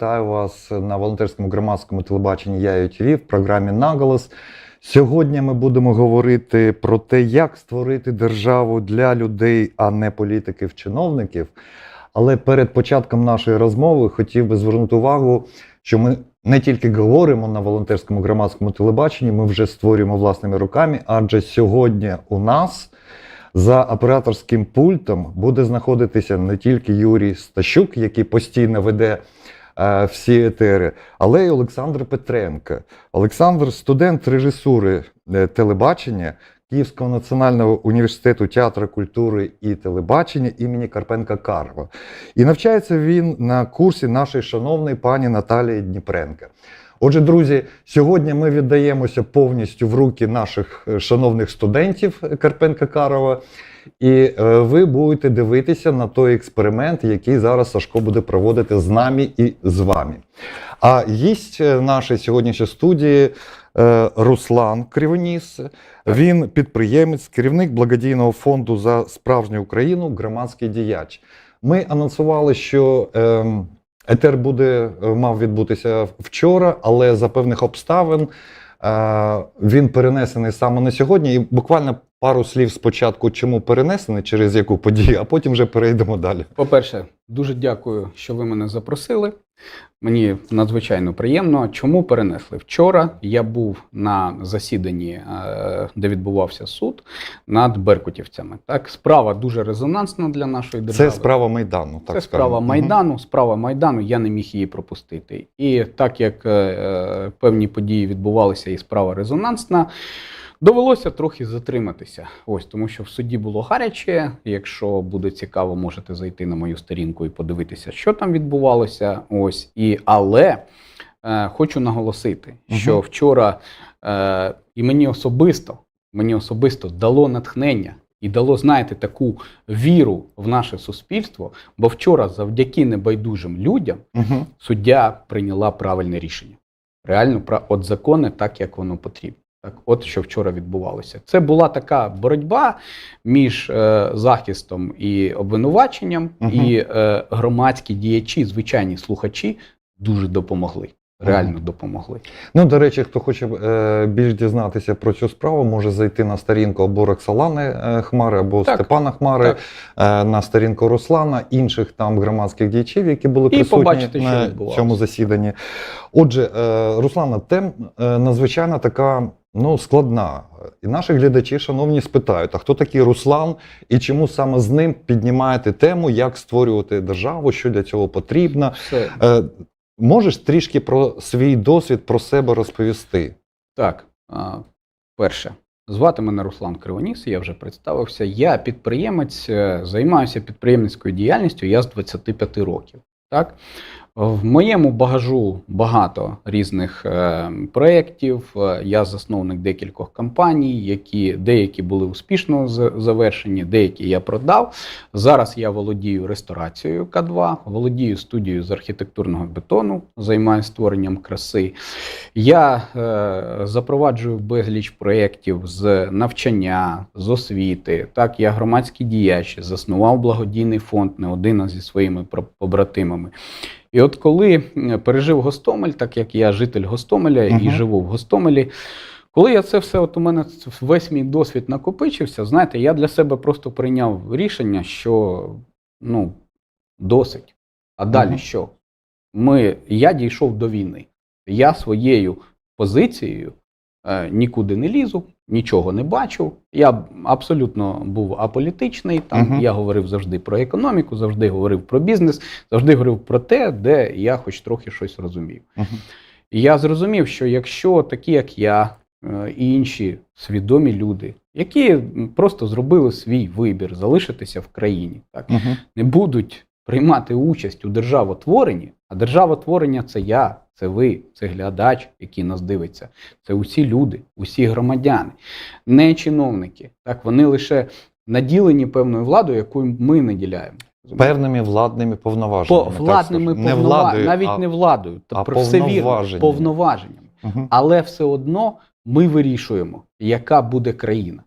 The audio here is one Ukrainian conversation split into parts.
Вітаю вас на волонтерському громадському телебаченні Я в програмі Наголос. Сьогодні ми будемо говорити про те, як створити державу для людей, а не політиків-чиновників. Але перед початком нашої розмови хотів би звернути увагу, що ми не тільки говоримо на волонтерському громадському телебаченні, ми вже створюємо власними руками, адже сьогодні у нас за операторським пультом буде знаходитися не тільки Юрій Стащук, який постійно веде всі етери, але й Олександр Петренко. Олександр студент режисури е, телебачення Київського національного університету театру культури і телебачення імені Карпенка Карва. І навчається він на курсі нашої шановної пані Наталії Дніпренка. Отже, друзі, сьогодні ми віддаємося повністю в руки наших е, шановних студентів Карпенка Карова, і е, ви будете дивитися на той експеримент, який зараз Сашко буде проводити з нами і з вами. А гість е, нашої сьогоднішньої студії Руслан Кривоніс. Він підприємець, керівник благодійного фонду за справжню Україну, громадський діяч. Ми анонсували, що ем, етер буде е, мав відбутися вчора, але за певних обставин е, він перенесений саме на сьогодні. І буквально пару слів спочатку, чому перенесений, через яку подію, а потім вже перейдемо далі. По-перше, дуже дякую, що ви мене запросили. Мені надзвичайно приємно. Чому перенесли? Вчора я був на засіданні, е, де відбувався суд над беркутівцями. Так, справа дуже резонансна для нашої держави. Це справа Майдану. Так Це справа скажемо. Майдану, справа Майдану, я не міг її пропустити. І так як е, е, певні події відбувалися і справа резонансна, довелося трохи затриматися. Ось тому, що в суді було гаряче. Якщо буде цікаво, можете зайти на мою сторінку і подивитися, що там відбувалося. Ось і але е, хочу наголосити, що Мгм. вчора е, і мені особисто, мені особисто дало натхнення. І дало, знаєте, таку віру в наше суспільство, бо вчора, завдяки небайдужим людям, Мгм. суддя прийняла правильне рішення. Реально, от закони так, як воно потрібно. Так, от що вчора відбувалося. Це була така боротьба між е, захистом і обвинуваченням, Мгм. і е, громадські діячі, звичайні слухачі дуже допомогли. Реально допомогли. Ну, до речі, хто хоче е, більш дізнатися про цю справу, може зайти на сторінку або Роксолани е, Хмари, або Так, Степана Хмари, так. е, на сторінку Руслана, інших там громадських діячів, які були І присутні побачити, на цьому засіданні. Отже, е, Руслана, тем е, надзвичайно така ну, складна. І наші глядачі, шановні, спитають: а хто такий Руслан і чому саме з ним піднімаєте тему, як створювати державу, що для цього потрібно? Все Е, Можеш трішки про свій досвід про себе розповісти? Так, а, перше, звати мене Руслан Кривоніс, я вже представився. Я підприємець, е, займаюся підприємницькою діяльністю я з 25 років. Так? В моєму багажу багато різних е, проєктів. Е, Я засновник декількох компаній, які деякі були успішно завершені, деякі я продав. Зараз я володію ресторацією К2, володію студією з архітектурного бетону, займаюся створенням краси. Я е, запроваджую безліч проєктів з навчання, з освіти. Так, я громадський діяч, заснував благодійний фонд не один зі своїми побратимами. І от коли е, пережив Гостомель, так як я житель Гостомеля і живу в Гостомелі, коли я це все, от у мене весь мій досвід накопичився, знаєте, я для себе просто прийняв рішення, що ну, досить. А далі Мгм. що? Ми, я дійшов до війни. Я своєю позицією нікуди не лізу, нічого не бачу. Я абсолютно був аполітичний. Там Мгм. я говорив завжди про економіку, завжди говорив про бізнес, завжди говорив про те, де я хоч трохи щось розумів. І я зрозумів, що якщо такі, як я, е, і інші свідомі люди, які просто зробили свій вибір залишитися в країні, так Мгм. не будуть приймати участь у державотворенні, а державотворення це я, це ви, це глядач, який нас дивиться. Це усі люди, усі громадяни, не чиновники. Так, вони лише наділені певною владою, яку ми наділяємо. Певними владними По повноваженнями. так владними скажемо. не владою, навіть а... не владою, а про все вірно, повноваженнями. повноваженнями. Але все одно ми вирішуємо, яка буде країна.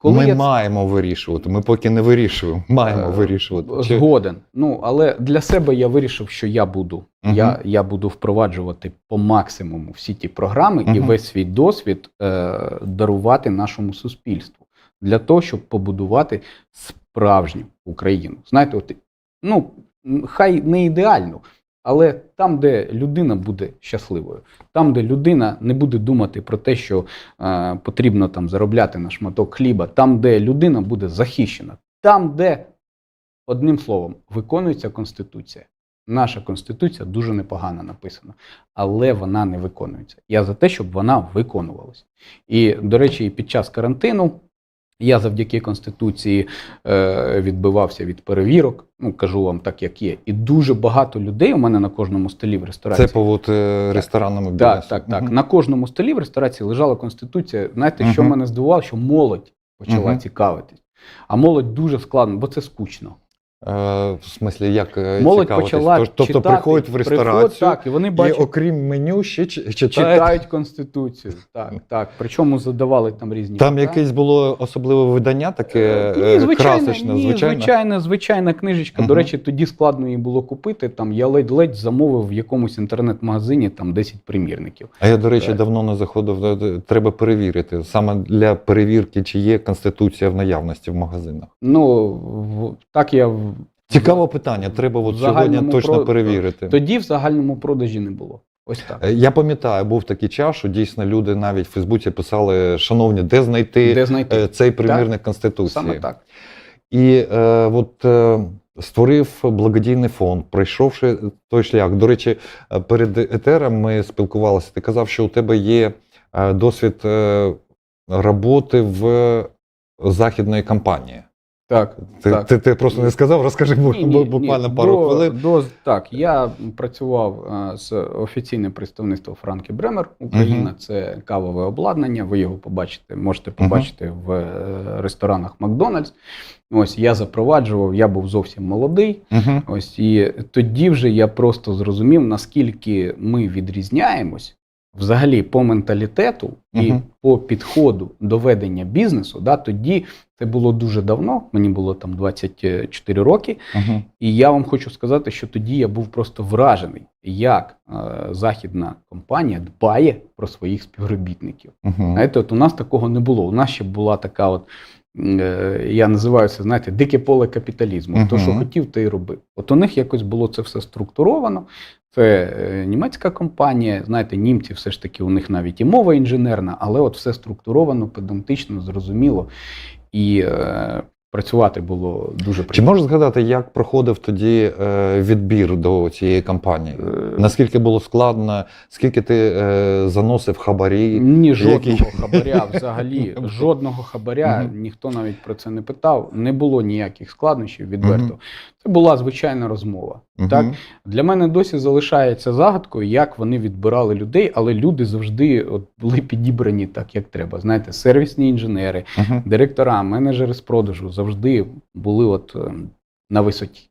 Коли ми я маємо вирішувати. Ми поки не вирішуємо. Маємо Е, вирішувати. Чи- Згоден. Ну, але для себе я вирішив, що я буду. Мгм. Я, я буду впроваджувати по максимуму всі ті програми і весь свій досвід е, дарувати нашому суспільству для того, щоб побудувати справжню Україну. Знаєте, от, ну, хай не ідеальну, але там, де людина буде щасливою, там, де людина не буде думати про те, що е, потрібно там заробляти на шматок хліба, там, де людина буде захищена, там, де, одним словом, виконується Конституція. Наша Конституція дуже непогано написана, але вона не виконується. Я за те, щоб вона виконувалася. І, до речі, під час карантину я завдяки Конституції е, відбивався від перевірок. Ну, кажу вам так, як є. І дуже багато людей у мене на кожному столі в ресторації. Це повод е, ресторанному Так, бізнесу. так, так. Угу. На кожному столі в ресторації лежала конституція. Знаєте, що мене здивувало, що молодь почала угу. цікавитись. А молодь дуже складно, бо це скучно. Е, в смислі, як е, Молодь цікавитись? почала Тож- Тобто читати, приходять в ресторацію так, і вони і бачать, окрім меню ще читають. читають конституцію. Так, так. Причому задавали там різні Там питання. якесь було особливе видання, таке Ні, е, звичайно, красочне, ні, звичайно. звичайна, звичайна книжечка. До речі, тоді складно її було купити. Там я ледь-ледь замовив в якомусь інтернет-магазині там 10 примірників. А я, до речі, Так. давно не заходив. Треба перевірити. Саме для перевірки, чи є конституція в наявності в магазинах. Ну так я в- Цікаве питання. Треба от сьогодні точно про- перевірити. тоді в загальному продажі не було. Ось так. Е, Я пам'ятаю, був такий час, що дійсно люди навіть в Фейсбуці писали: шановні, де знайти Де знайти? е, цей примірник конституції? Саме так. І е, от е, створив благодійний фонд, пройшовши той шлях. До речі, е, перед етером ми спілкувалися. Ти казав, що у тебе є досвід е, роботи в західної компанії. Так. Ти, Так. ти, ти просто не сказав, розкажи Ні, ні, буквально ні. пару до, хвилин. До, так, я працював е, з офіційним представництвом Франкі Бремер Україна. Мгм. Це кавове обладнання. Ви його побачите, можете побачити в е, ресторанах Макдональдс. Ось я запроваджував, я був зовсім молодий. Угу. Ось і тоді вже я просто зрозумів, наскільки ми відрізняємось взагалі по менталітету і Мгм. по підходу до ведення бізнесу. Да, тоді це було дуже давно, мені було там 24 роки. Угу. І я вам хочу сказати, що тоді я був просто вражений, як е, західна компанія дбає про своїх співробітників. Угу. Знаєте, от у нас такого не було. У нас ще була така, от я називаю це, знаєте, дике поле капіталізму. Мгм. То, що хотів, те й робив. От у них якось було це все структуровано. Це е, німецька компанія, знаєте, німці все ж таки у них навіть і мова інженерна, але от все структуровано, педантично, зрозуміло. І е, працювати було дуже Чи можеш згадати, як проходив тоді е, відбір до цієї компанії? Е, Наскільки було складно, скільки ти е, заносив хабарі? Ні, жодного Який? хабаря взагалі. Жодного хабаря, ніхто навіть про це не питав. Не було ніяких складнощів, відверто. Це була звичайна розмова. Угу. Так, для мене досі залишається загадкою, як вони відбирали людей, але люди завжди от були підібрані так, як треба. Знаєте, сервісні інженери, угу. директора, менеджери з продажу завжди були от е, на висоті.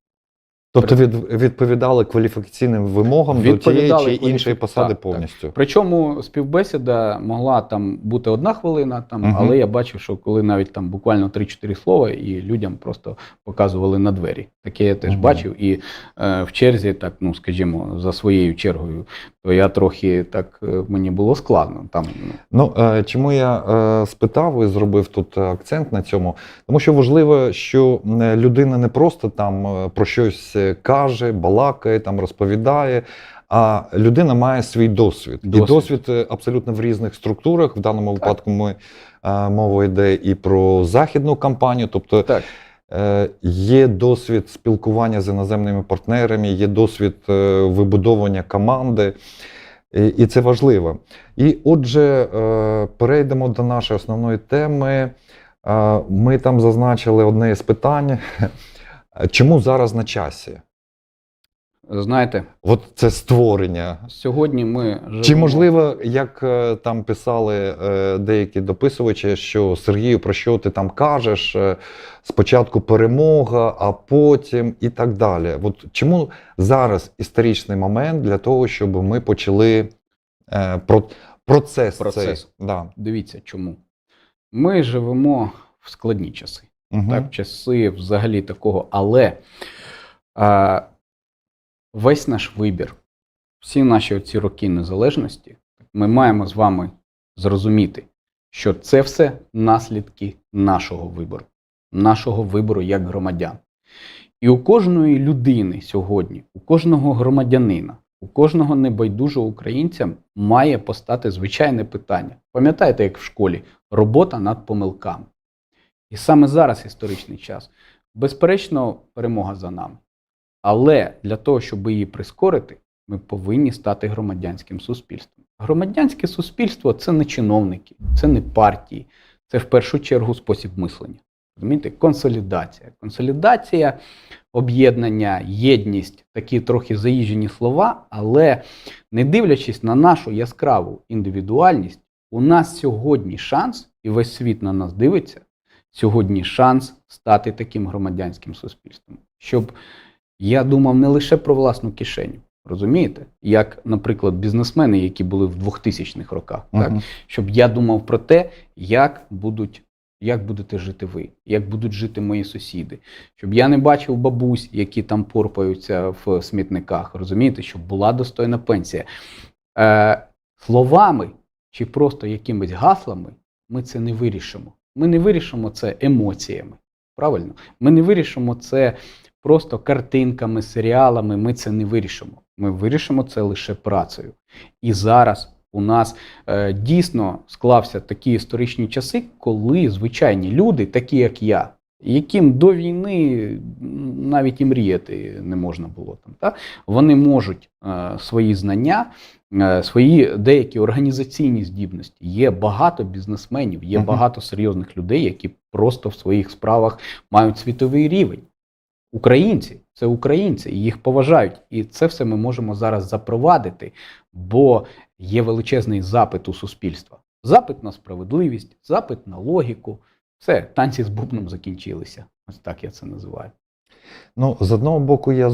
Тобто від, відповідали кваліфікаційним вимогам до тієї чи іншої посади так, так. повністю. Причому співбесіда могла там бути одна хвилина, там, Мгм. але я бачив, що коли навіть там буквально 3-4 слова, і людям просто показували на двері. Таке я теж Мгм. бачив. І е, в черзі, так, ну скажімо, за своєю чергою, то я трохи так е, мені було складно. Там ну, Ну е, чому я е, спитав і зробив тут акцент на цьому? Тому що важливо, що е, людина не просто там е, про щось е, каже, балакає, там розповідає. А людина має свій досвід. І Досвід. досвід е, абсолютно в різних структурах. В даному випадку ми е, мова йде і про західну кампанію, тобто так. Е, Є досвід спілкування з іноземними партнерами, є досвід е, вибудовування команди, і і це важливо. І отже, е, перейдемо до нашої основної теми. Е, Ми там зазначили одне із питань. Чому зараз на часі? Знаєте, От це створення. сьогодні ми живемо... Чи можливо, як е, там писали е, деякі дописувачі, що Сергію, про що ти там кажеш? е, Спочатку перемога, а потім і так далі. От чому зараз історичний момент для того, щоб ми почали е, про, процес, Процес. цей? Да. Дивіться чому. Ми живемо в складні часи. Мгм. Так, часи взагалі такого. Але а, весь наш вибір, всі наші оці роки незалежності, ми маємо з вами зрозуміти, що це все наслідки нашого вибору, нашого вибору як громадян. І у кожної людини сьогодні, у кожного громадянина, у кожного небайдужого українця має постати звичайне питання. Пам'ятаєте, як в школі робота над помилками. І саме зараз історичний час. Безперечно, перемога за нами. Але для того, щоб її прискорити, ми повинні стати громадянським суспільством. Громадянське суспільство це не чиновники, це не партії, це в першу чергу спосіб мислення. Розумієте? Консолідація. Консолідація, об'єднання, єдність такі трохи заїжджені слова, але не дивлячись на нашу яскраву індивідуальність, у нас сьогодні шанс, і весь світ на нас дивиться, сьогодні шанс стати таким громадянським суспільством, щоб я думав не лише про власну кишеню. Розумієте, як, наприклад, бізнесмени, які були в 2000-х роках, так щоб я думав про те, як будуть, як будете жити ви, як будуть жити мої сусіди, щоб я не бачив бабусь, які там порпаються в смітниках. Розумієте, щоб була достойна пенсія. Е, словами чи просто якимись гаслами ми це не вирішимо. Ми не вирішимо це емоціями. Правильно? Ми не вирішимо це просто картинками, серіалами. Ми це не вирішимо. Ми вирішимо це лише працею. І зараз у нас е, дійсно склався такі історичні часи, коли звичайні люди, такі як я, яким до війни навіть і мріяти не можна було там, та? вони можуть е, свої знання, е, свої деякі організаційні здібності. Є багато бізнесменів, є багато серйозних людей, які просто в своїх справах мають світовий рівень. Українці це українці, їх поважають. І це все ми можемо зараз запровадити, бо є величезний запит у суспільства. Запит на справедливість, запит на логіку. Все, танці з бубном закінчилися. Ось так я це називаю. Ну, з одного боку, я е,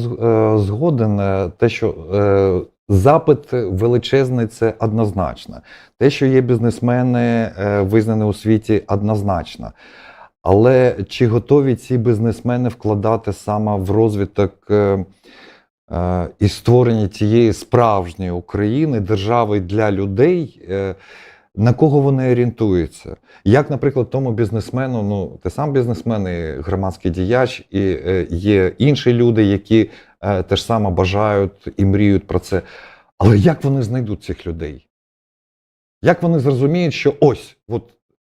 згоден, е, те, що е, запит величезний, це однозначно. Те, що є бізнесмени, визнані у світі, однозначно. Але чи готові ці бізнесмени вкладати саме в розвиток і створення тієї справжньої України, держави для людей? На кого вони орієнтуються? Як, наприклад, тому бізнесмену, ну ти сам бізнесмен, і громадський діяч, і е, є інші люди, які е, теж саме бажають і мріють про це. Але як вони знайдуть цих людей? Як вони зрозуміють, що ось, от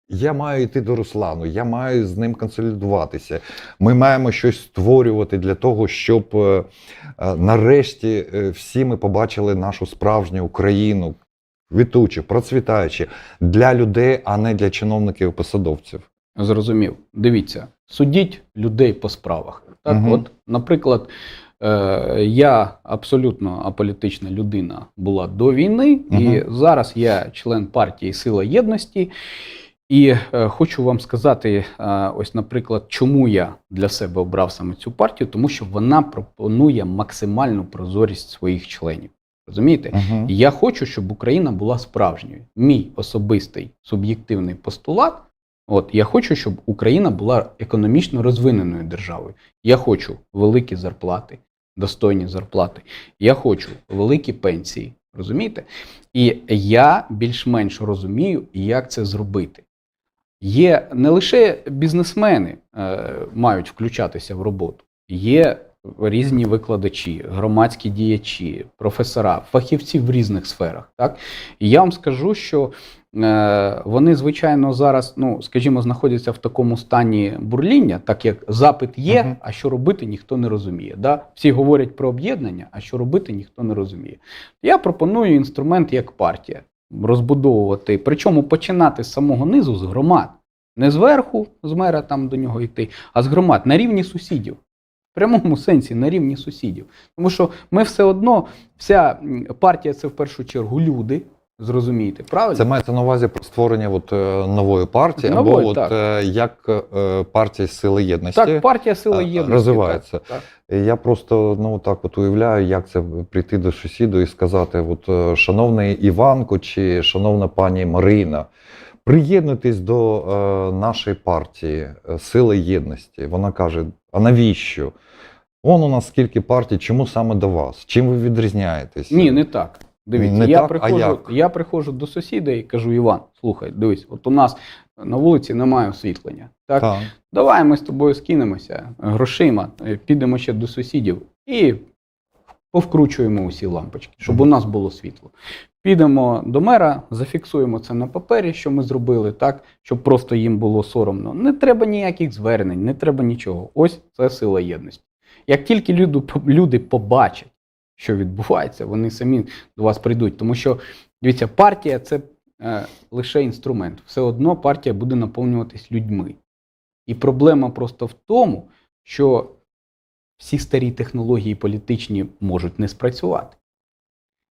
я маю йти до Руслану, я маю з ним консолідуватися. Ми маємо щось створювати для того, щоб е, е, нарешті е, всі ми побачили нашу справжню Україну, квітучу, процвітаючу для людей, а не для чиновників і посадовців. Зрозумів. Дивіться, судіть людей по справах. Так, Мгм. от, наприклад, е, я абсолютно аполітична людина була до війни, і зараз я член партії Сила Єдності. І е, хочу вам сказати, е, ось, наприклад, чому я для себе обрав саме цю партію, тому що вона пропонує максимальну прозорість своїх членів. Розумієте? Угу. Я хочу, щоб Україна була справжньою. Мій особистий суб'єктивний постулат. От я хочу, щоб Україна була економічно розвиненою державою. Я хочу великі зарплати, достойні зарплати. Я хочу великі пенсії. Розумієте? І я більш-менш розумію, як це зробити. Є не лише бізнесмени е, мають включатися в роботу, є різні викладачі, громадські діячі, професора, фахівці в різних сферах. Так? І я вам скажу, що е, вони, звичайно, зараз, ну, скажімо, знаходяться в такому стані бурління, так як запит є, Мгм. а що робити ніхто не розуміє. Да? Всі говорять про об'єднання, а що робити ніхто не розуміє. Я пропоную інструмент як партія розбудовувати, причому починати з самого низу, з громад. Не зверху, з мера там до нього йти, а з громад на рівні сусідів. Прямому сенсі на рівні сусідів. Тому що ми все одно, вся партія це в першу чергу люди, зрозумієте, правильно? Це мається на увазі про створення от, е, нової партії, Нової, або от, так. е, як е, партія Сили Єдності. Так, партія сила е, єдності. розвивається. Так, так. Я просто ну так от уявляю, як це прийти до сусіду і сказати: от, шановний Іванко чи шановна пані Марина, Приєднуйтесь до е, нашої партії Сили Єдності. Вона каже: а навіщо? Вон у нас скільки партій, чому саме до вас? Чим ви відрізняєтесь? Ні, не так. Дивіться, Не я, так, а приходжу, як? я приходжу до сусіда і кажу: Іван, слухай, дивись, от у нас на вулиці немає освітлення. Так? Так. Давай ми з тобою скинемося грошима, е, підемо ще до сусідів і повкручуємо усі лампочки, щоб у нас було світло. Підемо до мера, зафіксуємо це на папері, що ми зробили, так, щоб просто їм було соромно. Не треба ніяких звернень, не треба нічого. Ось це сила єдності. Як тільки люди, люди побачать, що відбувається, вони самі до вас прийдуть. Тому що, дивіться, партія це е, лише інструмент. Все одно партія буде наповнюватись людьми. І проблема просто в тому, що всі старі технології політичні можуть не спрацювати.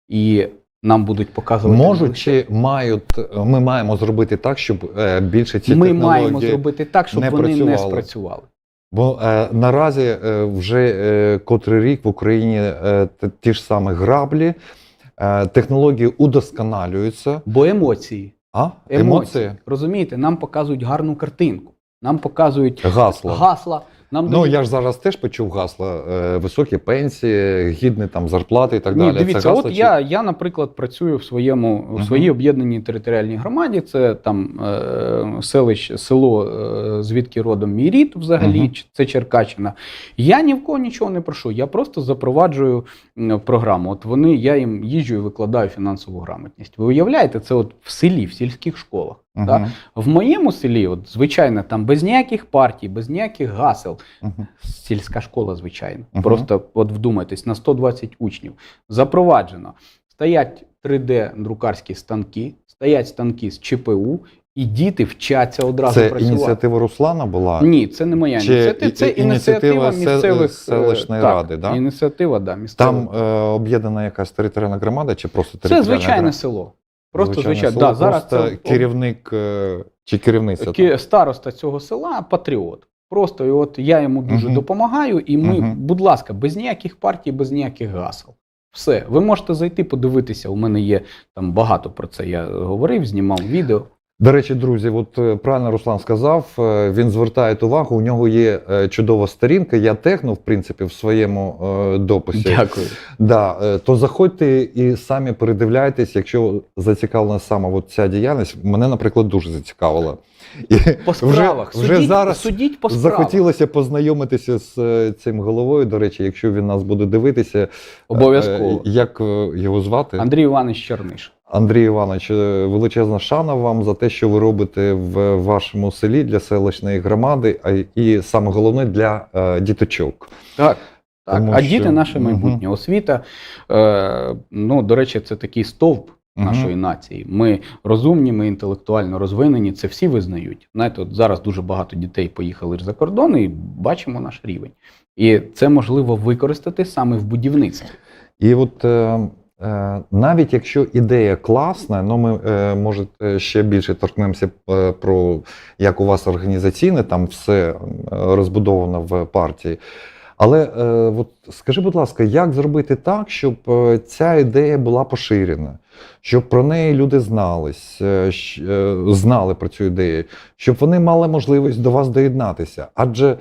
І нам будуть показувати. Можуть чи мають, ми маємо зробити так, щоб е, більше ці ми технології... маємо зробити так, щоб не вони не спрацювали. Бо е, наразі е, вже е, котрий рік в Україні е, ті ж самі граблі, е, технології удосконалюються. Бо емоції, А? емоції, Емоції? розумієте, нам показують гарну картинку, нам показують Гасла. гасла. Нам Ну, дають- я ж зараз теж почув гасла. Е, високі пенсії, гідні там зарплати і так Ні, далі. дивіться, Це гасла от чи- я, я, наприклад, працюю в своєму в Мгм. своїй об'єднаній територіальній громаді. Це там е, селище, село, е, звідки родом мій рід, взагалі, ч- це Черкащина. Я ні в кого нічого не прошу. Я просто запроваджую програму. От вони, я їм їжджу і викладаю фінансову грамотність. Ви уявляєте, це от в селі, в сільських школах. Мгм, так? В моєму селі, от звичайно, там без ніяких партій, без ніяких гасел. мгм. Сільська школа, звичайно. Мгм. Просто от вдумайтесь, на 120 учнів запроваджено. Стоять 3D-друкарські станки, стоять станки з ЧПУ, і діти вчаться одразу Це працювати. ініціатива Руслана була. Ні, це не моя Чи ініціатива. Це ініціатива місцевих селищної е, ради, да? Ініціатива, да, місцевих. Там е, об'єднана якась територіальна громада чи просто це звичайне громада? село. Просто звичайно. Да, зараз це керівник е, чи керівниця. Ки- староста цього села патріот. Просто і от я йому дуже Мгм. допомагаю, і ми, Мгм. будь ласка, без ніяких партій, без ніяких гасел. Все, ви можете зайти, подивитися. У мене є там багато про це. Я говорив, знімав відео. До речі, друзі, от е, правильно Руслан сказав, е, він звертає увагу, у нього є е, чудова сторінка, я техну, в принципі, в своєму дописі. Дякую. Да, то заходьте і самі передивляйтесь, якщо зацікавлена саме от ця діяльність. Мене, наприклад, дуже зацікавила. І По справах. вже судіть, зараз судіть по справах. захотілося познайомитися з цим головою. До речі, якщо він нас буде дивитися, Обов'язково. як його звати? Андрій Іванович Черниш. Андрій Іванович, е, величезна шана вам за те, що ви робите в вашому селі для селищної громади, і саме головне для е, діточок. Так. Так, Тому а що- діти наше майбутнє. Освіта, е, ну, до речі, це такий стовп нашої нації. Ми розумні, ми інтелектуально розвинені, це всі визнають. Знаєте, от зараз дуже багато дітей поїхали за кордон і бачимо наш рівень. І це можливо використати саме в будівництві. І от е, навіть якщо ідея класна, ну ми е, може е, ще більше торкнемося е, про як у вас організаційне, там все е, розбудовано в партії. Але е, от скажи, будь ласка, як зробити так, щоб е, ця ідея була поширена, щоб про неї люди знались, е, е, знали про цю ідею, щоб вони мали можливість до вас доєднатися? Адже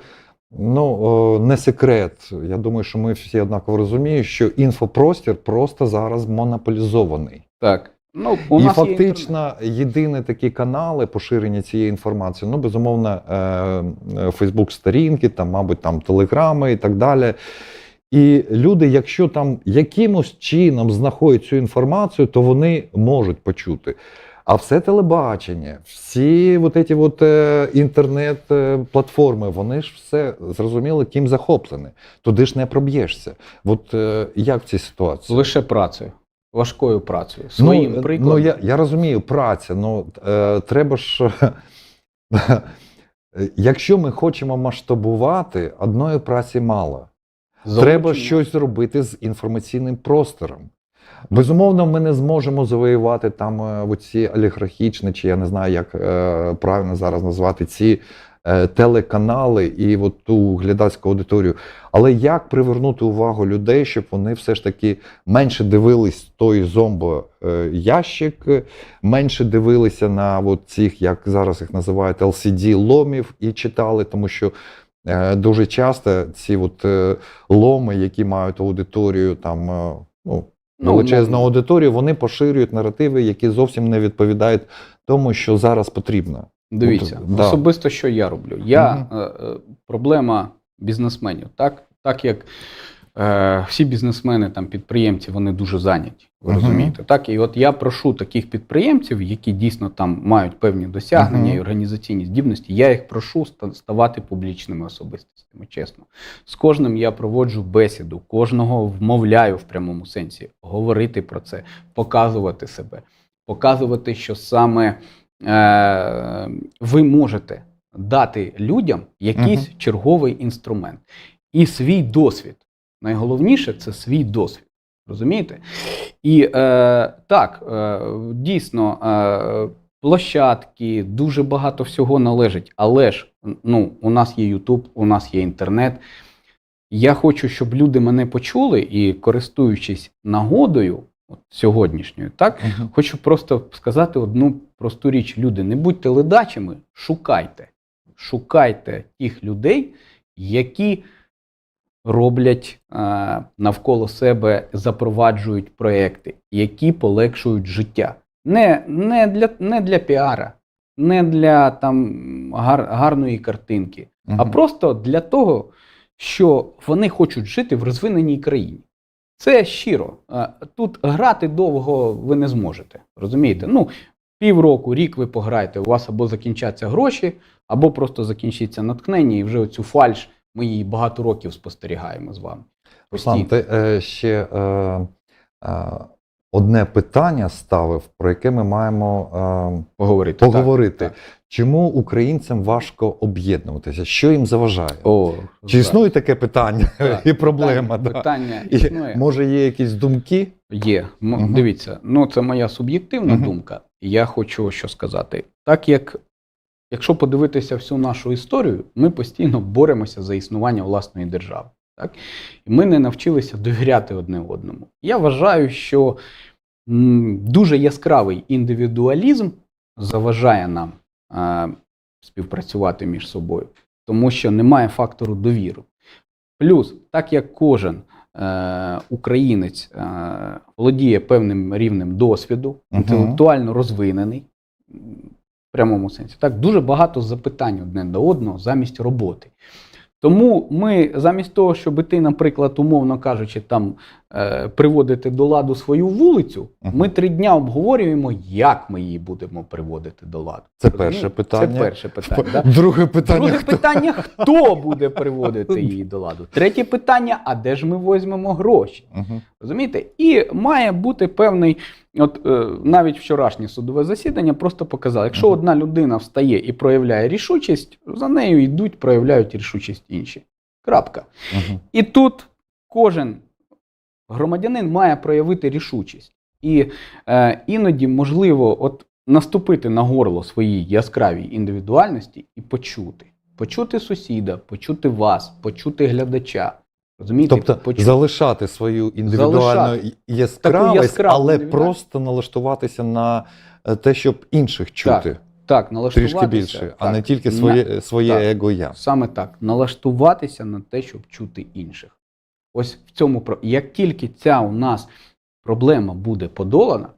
Ну, не секрет. Я думаю, що ми всі однаково розуміємо, що інфопростір просто зараз монополізований. Так. Ну, у і нас є фактично єдині такі канали поширення цієї інформації. Ну, безумовно, е, е, Фейсбук-сторінки, там, мабуть, там телеграми і так далі. І люди, якщо там якимось чином знаходять цю інформацію, то вони можуть почути. А все телебачення, всі от ці от, е, інтернет-платформи, вони ж все зрозуміли, ким захоплені. Туди ж не проб'єшся. От е, як в цій ситуації? лише працею, важкою працею, своїм ну, прикладом. Ну, я, я розумію, праця. Ну е, треба ж. Якщо ми хочемо масштабувати, одної праці мало. Треба щось робити з інформаційним простором. Безумовно, ми не зможемо завоювати там е, оці олігархічні, чи я не знаю, як е, правильно зараз назвати ці е, телеканали і от ту глядацьку аудиторію. Але як привернути увагу людей, щоб вони все ж таки менше дивились той зомбо ящик, е, менше дивилися на от цих, як зараз їх називають, LCD ломів і читали, тому що дуже часто ці от ломи, які мають аудиторію, там ну, величезну умовно. аудиторію, вони поширюють наративи, які зовсім не відповідають тому, що зараз потрібно. Дивіться, От, да. особисто що я роблю. Я е, е, проблема бізнесменів. Так, так як е, всі бізнесмени, там підприємці, вони дуже зайняті. Ви Мгм. розумієте? Так, і от я прошу таких підприємців, які дійсно там мають певні досягнення Мгм. і організаційні здібності. Я їх прошу ста- ставати публічними особистостями. Чесно, з кожним я проводжу бесіду, кожного вмовляю в прямому сенсі говорити про це, показувати себе, показувати, що саме е, ви можете дати людям якийсь черговий інструмент і свій досвід. Найголовніше це свій досвід. Розумієте? І е, так, е, дійсно, е, площадки, дуже багато всього належить, але ж ну, у нас є Ютуб, у нас є інтернет. Я хочу, щоб люди мене почули і, користуючись нагодою от, сьогоднішньою, так, Хочу просто сказати одну просту річ. Люди, не будьте ледачими, шукайте. Шукайте тих людей, які роблять е, навколо себе, запроваджують проекти, які полегшують життя. Не, не, для, не для піара, не для там, гар, гарної картинки, а просто для того, що вони хочуть жити в розвиненій країні. Це щиро. Е, Тут грати довго ви не зможете. Розумієте? Ну, півроку, рік ви пограєте, у вас або закінчаться гроші, або просто закінчиться натхнення, і вже оцю фальш ми її багато років спостерігаємо з вами. Руслан, ти е, ще е, е, одне питання ставив, про яке ми маємо е, Поговорити. поговорити. Так, так. Чому українцям важко об'єднуватися? Що їм заважає? О, Чи так. існує таке питання Так, і проблема? Питання, да. питання І, існує. може, є якісь думки? Є. Мгм. Дивіться, ну це моя суб'єктивна Мгм. думка. Я хочу що сказати. Так як, якщо подивитися всю нашу історію, ми постійно боремося за існування власної держави. Так? І ми не навчилися довіряти одне одному. Я вважаю, що дуже яскравий індивідуалізм заважає нам е, співпрацювати між собою, тому що немає фактору довіру. Плюс, так як кожен е, українець е, володіє певним рівнем досвіду, інтелектуально розвинений, прямому сенсі, так дуже багато запитань одне до одного замість роботи. Тому ми замість того, щоб іти, наприклад, умовно кажучи, там е, приводити до ладу свою вулицю, ми три дня обговорюємо, як ми її будемо приводити до ладу. Це Розумієте? перше питання. Це перше питання. да? Друге питання. Друге хто? питання: хто буде приводити її до ладу? Третє питання: а де ж ми візьмемо гроші? Мгм. Розумієте? І має бути певний, от е, навіть вчорашнє судове засідання просто показало, якщо одна людина встає і проявляє рішучість, за нею йдуть, проявляють рішучість інші. Крапка. Мгм. І тут кожен громадянин має проявити рішучість. І е, іноді можливо от наступити на горло своїй яскравій індивідуальності і почути. Почути сусіда, почути вас, почути глядача. Розумієте? Тобто Почути. залишати свою індивідуальну Залишати. яскравість, яскраву але просто налаштуватися на е, те, щоб інших чути Так, налаштуватися. трішки більше, а не тільки на- своє, своє так. его я. Саме так. Налаштуватися на те, щоб чути інших. Ось в цьому про- як тільки ця у нас проблема буде подолана,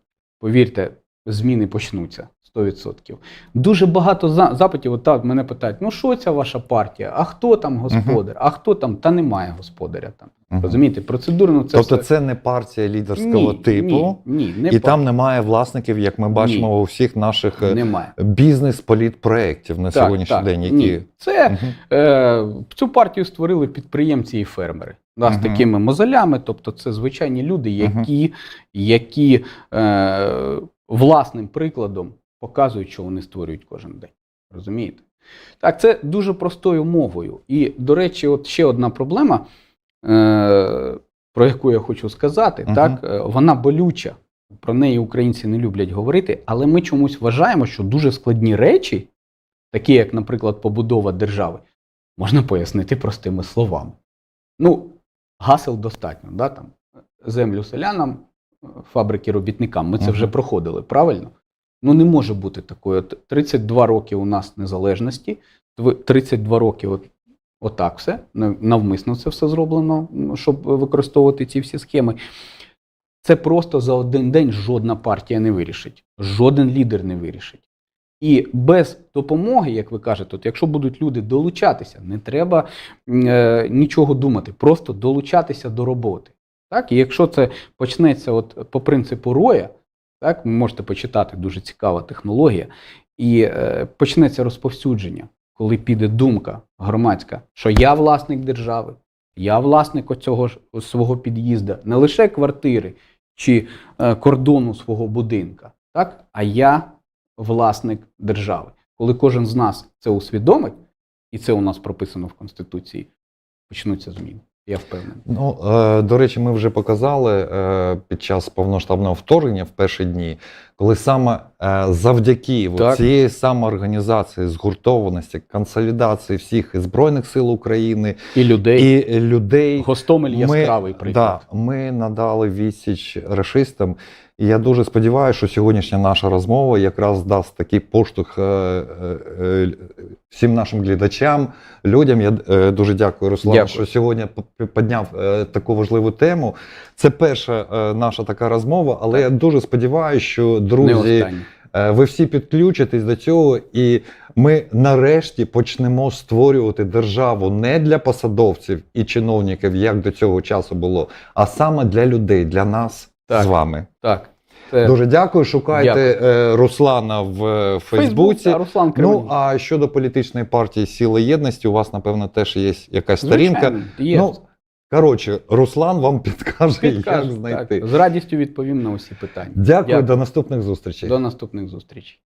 повірте, зміни почнуться 100%. Дуже багато запитів. От так мене питають: ну що ця ваша партія? А хто там господар? А хто там? Та немає господаря там. Мгм. Розумієте, процедурно це тобто все... це не партія лідерського Ні, типу, Ні, ні, не і там немає власників, як ми бачимо у всіх наших е, немає. бізнес-політпроєктів на сьогоднішній день, які Ні. Це Мгм. Е, цю партію створили підприємці і фермери да, з Мгм. такими мозолями. Тобто, це звичайні люди, які, які е, власним прикладом показують, що вони створюють кожен день. Розумієте? Так, це дуже простою мовою. І, до речі, от ще одна проблема, е, про яку я хочу сказати, Мгм. так, е, вона болюча. Про неї українці не люблять говорити, але ми чомусь вважаємо, що дуже складні речі такі як, наприклад, побудова держави, можна пояснити простими словами. Ну, гасел достатньо, да, там, землю селянам, фабрики робітникам. Ми це вже проходили, правильно? Ну, не може бути такої. От 32 роки у нас незалежності, 32 роки от, отак все, навмисно це все зроблено, щоб використовувати ці всі схеми. Це просто за один день жодна партія не вирішить, жоден лідер не вирішить. І без допомоги, як ви кажете, от якщо будуть люди долучатися, не треба е, нічого думати, просто долучатися до роботи. Так? І якщо це почнеться от по принципу роя, так, ви можете почитати дуже цікава технологія, і е, почнеться розповсюдження, коли піде думка громадська, що я власник держави, я власник оцього ж свого під'їзда, не лише квартири чи е, кордону свого будинка, так, а я власник держави. Коли кожен з нас це усвідомить, і це у нас прописано в Конституції, почнуться зміни. Я впевнений. Ну, е, до речі, ми вже показали е, під час повноштабного вторгнення в перші дні, коли саме е, завдяки цієї самоорганізації, згуртованості, консолідації всіх і Збройних сил України І людей. і людей. Гостомель яскравий ми, приклад. ми надали відсіч рашистам. І я дуже сподіваюся, що сьогоднішня наша розмова якраз дасть такий поштовх е, е, е, всім нашим глядачам, людям. Я дуже дякую, Руслан, Дякую. що сьогодні підняв таку важливу тему. Це перша наша така розмова, але я дуже сподіваюся, що друзі. Ви всі підключитесь до цього, і ми нарешті почнемо створювати державу не для посадовців і чиновників, як до цього часу було, а саме для людей, для нас Так. з вами. Так. Це Дуже дякую. Шукайте Дякую. е, Руслана в Фейсбуці. Фейсбук. Руслан. Ну а щодо політичної партії Сіла єдності, у вас напевно теж є якась сторінка. Звичайно, є. Ну коротше, Руслан вам підкаже, підкаже як знайти. так. З радістю відповім на усі питання. Дякую, Дякую. до наступних зустрічей. До наступних зустрічей.